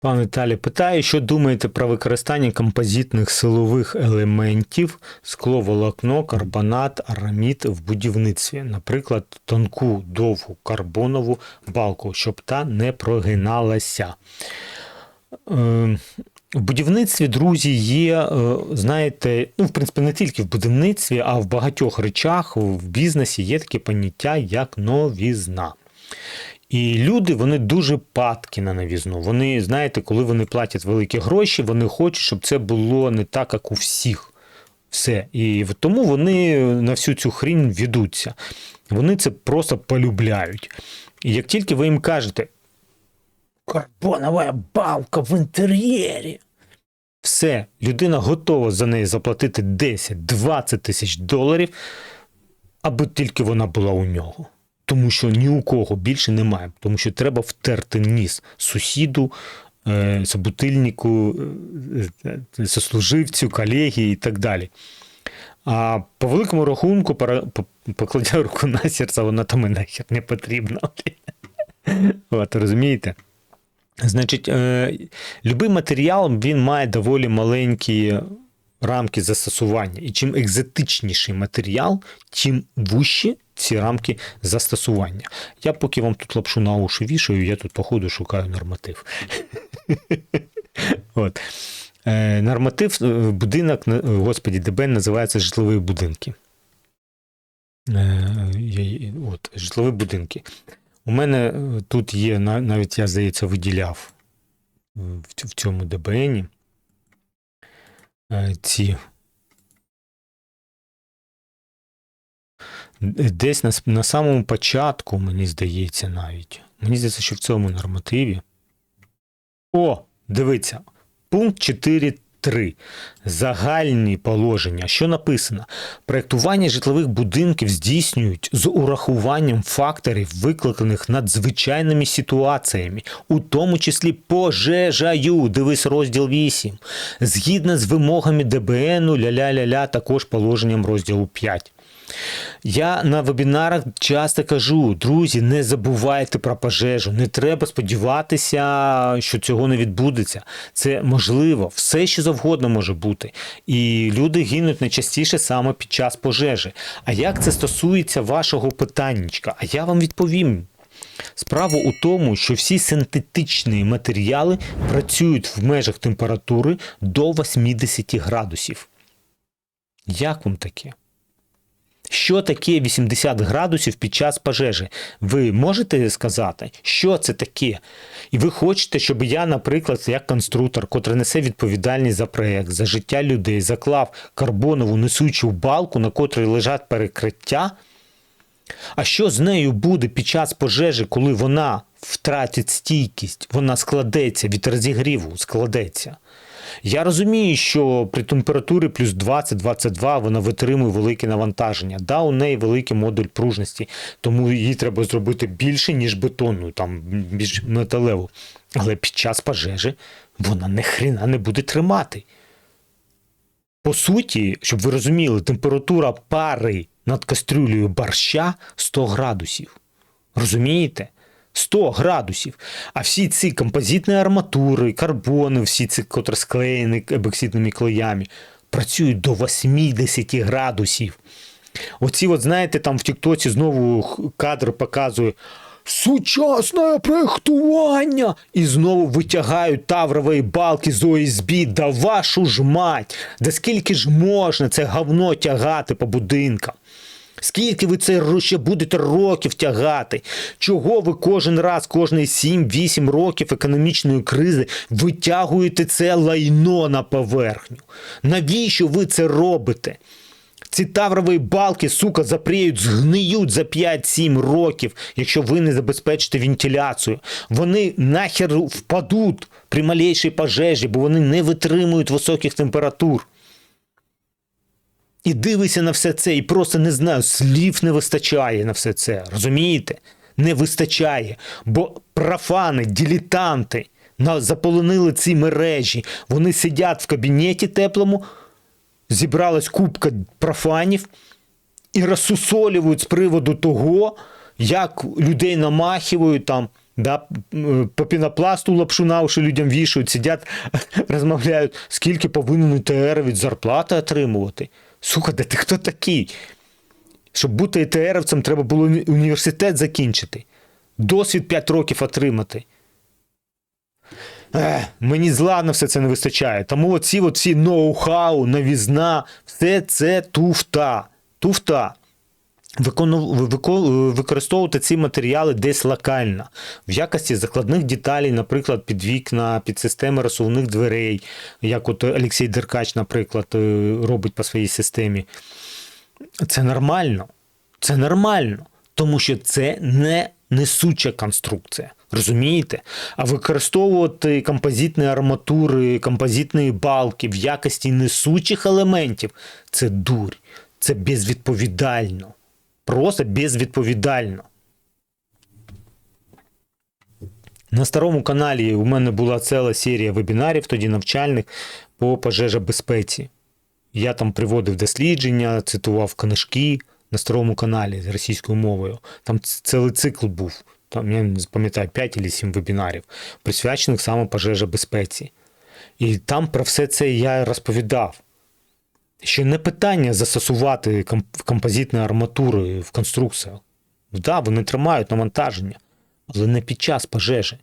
Пан Віталій питає, що думаєте про використання композитних силових елементів скловолокно, карбонат, арамід в будівництві, наприклад, тонку довгу карбонову балку, щоб та не прогиналася. Е, В будівництві, друзі, є, е, знаєте, ну, в принципі, не тільки в будівництві, а в багатьох речах в бізнесі є таке поняття, як новізна. І люди вони дуже падкі на новізну. Вони, знаєте, коли вони платять великі гроші, вони хочуть, щоб це було не так, як у всіх. Все. І тому вони на всю цю хрінь ведуться. Вони це просто полюбляють. І як тільки ви їм кажете, карбонова балка в інтер'єрі. Все, людина готова за неї заплатити 10-20 тисяч доларів, аби тільки вона була у нього. Тому що ні у кого більше немає, тому що треба втерти ніс сусіду, е, собутильнику, е, е, сослуживцю, колеги і так далі. А по великому рахунку, покладя руку на серце, вона там і нахер не потрібна. От, розумієте? Значить, любий матеріал він має доволі маленькі рамки застосування. І чим екзотичніший матеріал, тим вужчі ці рамки застосування. Я поки вам тут лапшу на уші вішаю, я тут, походу, шукаю норматив. От. Е, Норматив е, будинок, господі, ДБН називається житлові будинки. Е, От, житлові будинки. У мене тут є, навіть я, здається, виділяв в цьому ДБНі ці. Десь на, на самому початку, мені здається, навіть. Мені здається, що в цьому нормативі. О, дивіться. Пункт 4.3. Загальні положення. Що написано? Проєктування житлових будинків здійснюють з урахуванням факторів, викликаних надзвичайними ситуаціями, у тому числі пожежею. Дивись розділ 8. Згідно з вимогами ДБНу, ля-ля-ля-ля, також положенням розділу 5. Я на вебінарах часто кажу, друзі, не забувайте про пожежу. Не треба сподіватися, що цього не відбудеться. Це можливо, все що завгодно може бути. І люди гинуть найчастіше саме під час пожежі. А як це стосується вашого питаннячка? А я вам відповім. Справа у тому, що всі синтетичні матеріали працюють в межах температури до 80 градусів. Як вам таке? Що таке 80 градусів під час пожежі? Ви можете сказати, що це таке? І ви хочете, щоб я, наприклад, як конструктор, котрий несе відповідальність за проєкт, за життя людей, заклав карбонову несучу балку, на котрій лежать перекриття? А що з нею буде під час пожежі, коли вона втратить стійкість, вона складеться від розігріву, складеться? Я розумію, що при температурі плюс 20-22 вона витримує велике навантаження. Да, у неї великий модуль пружності, тому її треба зробити більше, ніж бетонну, там більш металеву. Але під час пожежі вона не хрена не буде тримати. По суті, щоб ви розуміли, температура пари над кастрюлею борща 100 градусів. Розумієте? 100 градусів. А всі ці композитні арматури, карбони, всі ці, котрі склеєні ебоксидними клеями, працюють до 80 градусів. Оці, от, знаєте, там в Тіктоці знову кадр показує сучасне проєктування. І знову витягають таврові балки з ОСБ. Да вашу ж мать! Да скільки ж можна це говно тягати по будинкам? Скільки ви це ще будете років тягати? Чого ви кожен раз, кожні 7-8 років економічної кризи витягуєте це лайно на поверхню? Навіщо ви це робите? Ці таврові балки, сука, запріють, згниють за 5-7 років, якщо ви не забезпечите вентиляцію. Вони нахер впадуть при малейшій пожежі, бо вони не витримують високих температур. І дивися на все це, і просто не знаю, слів не вистачає на все це. Розумієте? Не вистачає. Бо профани, дилетанти на- заполонили ці мережі. Вони сидять в кабінеті теплому, зібралась купка профанів і розсусолюють з приводу того, як людей намахивають там да, по пінопласту лапшу на уші людям вішають, сидять, розмовляють, скільки повинен ІТР від зарплати отримувати. Слухайте, ти хто такий? Щоб бути ЕТРовцем, треба було університет закінчити, досвід 5 років отримати. Ех, мені зла на все це не вистачає. Тому оці оці ноу-хау, новізна, все це туфта. Туфта. Використовувати ці матеріали десь локально, в якості закладних деталей, наприклад, під вікна, під системи розсувних дверей, як от Олексій Деркач, наприклад, е, робить по своїй системі. Це нормально. Це нормально, тому що це не несуча конструкція. Розумієте? А використовувати композитні арматури, композитні балки в якості несучих елементів це дурь, це безвідповідально. Просто безвідповідально. На старому каналі у мене була ціла серія вебінарів, тоді навчальних по пожежобезпеці. Я там приводив дослідження, цитував книжки на старому каналі з російською мовою. Там цілий цикл був. Там я не пам'ятаю 5 чи 7 вебінарів, присвячених саме пожежобезпеці. І там про все це я розповідав. Ще не питання застосувати комп- композитні арматури в конструкціях. Так, да, вони тримають навантаження, але не під час пожежі.